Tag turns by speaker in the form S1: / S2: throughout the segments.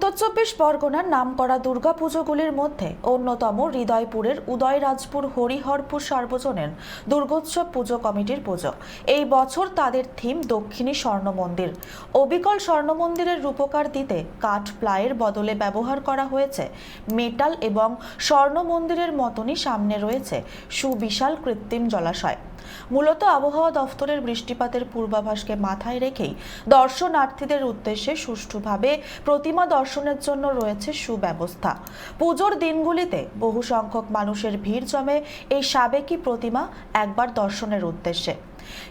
S1: চব্বিশ পরগনার নামকরা দুর্গাপুজোগুলির মধ্যে অন্যতম হৃদয়পুরের উদয়রাজপুর হরিহরপুর সার্বজনীন দুর্গোৎসব পুজো কমিটির পুজো। এই বছর তাদের থিম দক্ষিণী স্বর্ণ মন্দির অবিকল স্বর্ণ মন্দিরের রূপকার দিতে কাঠ প্লায়ের বদলে ব্যবহার করা হয়েছে। মেটাল এবং স্বর্ণ মন্দিরের মতনই সামনে রয়েছে সুবিশাল কৃত্রিম জলাশয়। মূলত আবহাওয়া দফতরের বৃষ্টিপাতের পূর্বাভাসকে মাথায় রেখেই দর্শনার্থীদের উদ্দেশ্যে সুষ্ঠুভাবে প্রতিমা দর্শনের জন্য রয়েছে সুব্যবস্থা। পুজোর দিনগুলিতে বহু সংখ্যক মানুষের ভিড় জমে এই সাবেকি প্রতিমা একবার দর্শনের উদ্দেশ্যে।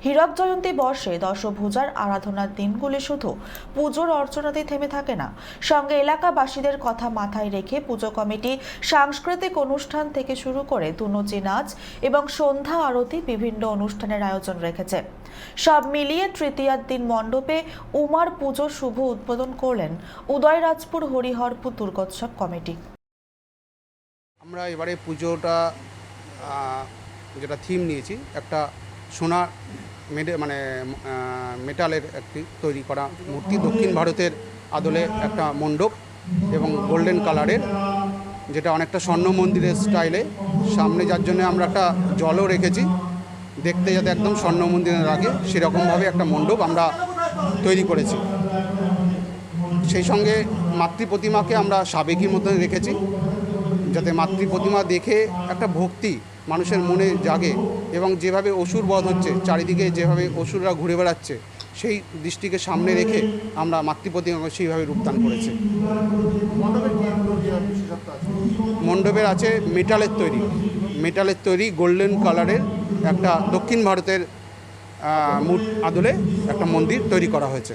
S1: হীরক জয়ন্তী বর্ষে দশভূজার আরাধনার দিনগুলি শুধু পুজোর অর্চনাতেই থেমে থাকে না। সঙ্গে এলাকাবাসীদের কথা মাথায় রেখে পুজো কমিটি সাংস্কৃতিক অনুষ্ঠান থেকে শুরু করে দুনচি নাচ এবং সন্ধ্যা আরতি বিভিন্ন অনুষ্ঠানের আয়োজন রেখেছে। সব মিলিয়ে তৃতীয়ার দিন মণ্ডপে উমার পুজো শুভ উদ্বোধন করলেন উদয়রাজপুর হরিহরপুর দুর্গোৎসব কমিটি।
S2: আমরা এবারে পুজোটা যেটা থিম নিয়েছি, একটা সোনা মেডে মানে মেটালের একটি তৈরি করা মূর্তি দক্ষিণ ভারতের আদলে একটা মণ্ডপ এবং গোল্ডেন কালারের, যেটা অনেকটা স্বর্ণ মন্দিরের স্টাইলে। সামনে যার জন্য আমরা একটা জলও রেখেছি। দেখতে যাতে একদম স্বর্ণ মন্দিরের আগে সেরকমভাবে একটা মণ্ডপ আমরা তৈরি করেছি। সেই সঙ্গে মাতৃ প্রতিমাকে আমরা সাবেকির মধ্যে রেখেছি। যাতে মাতৃ প্রতিমা দেখে একটা ভক্তি মানুষের মনে জাগে এবং যেভাবে অসুর বধ হচ্ছে, চারিদিকে যেভাবে অসুররা ঘুরে বেড়াচ্ছে, সেই দৃষ্টিকে সামনে রেখে আমরা মাতৃ প্রতিমাকে সেইভাবে রূপদান করেছি। মণ্ডপের আছে মেটালের তৈরি। মেটালের তৈরি গোল্ডেন কালারের একটা দক্ষিণ ভারতের মূর আদলে একটা মন্দির তৈরি করা হয়েছে।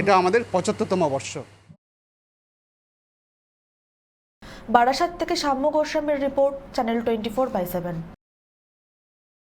S2: এটা আমাদের পঁচাত্তরতম বর্ষ।
S1: বারাসাত থেকে সাম্য গোস্বামীর report channel twenty four by seven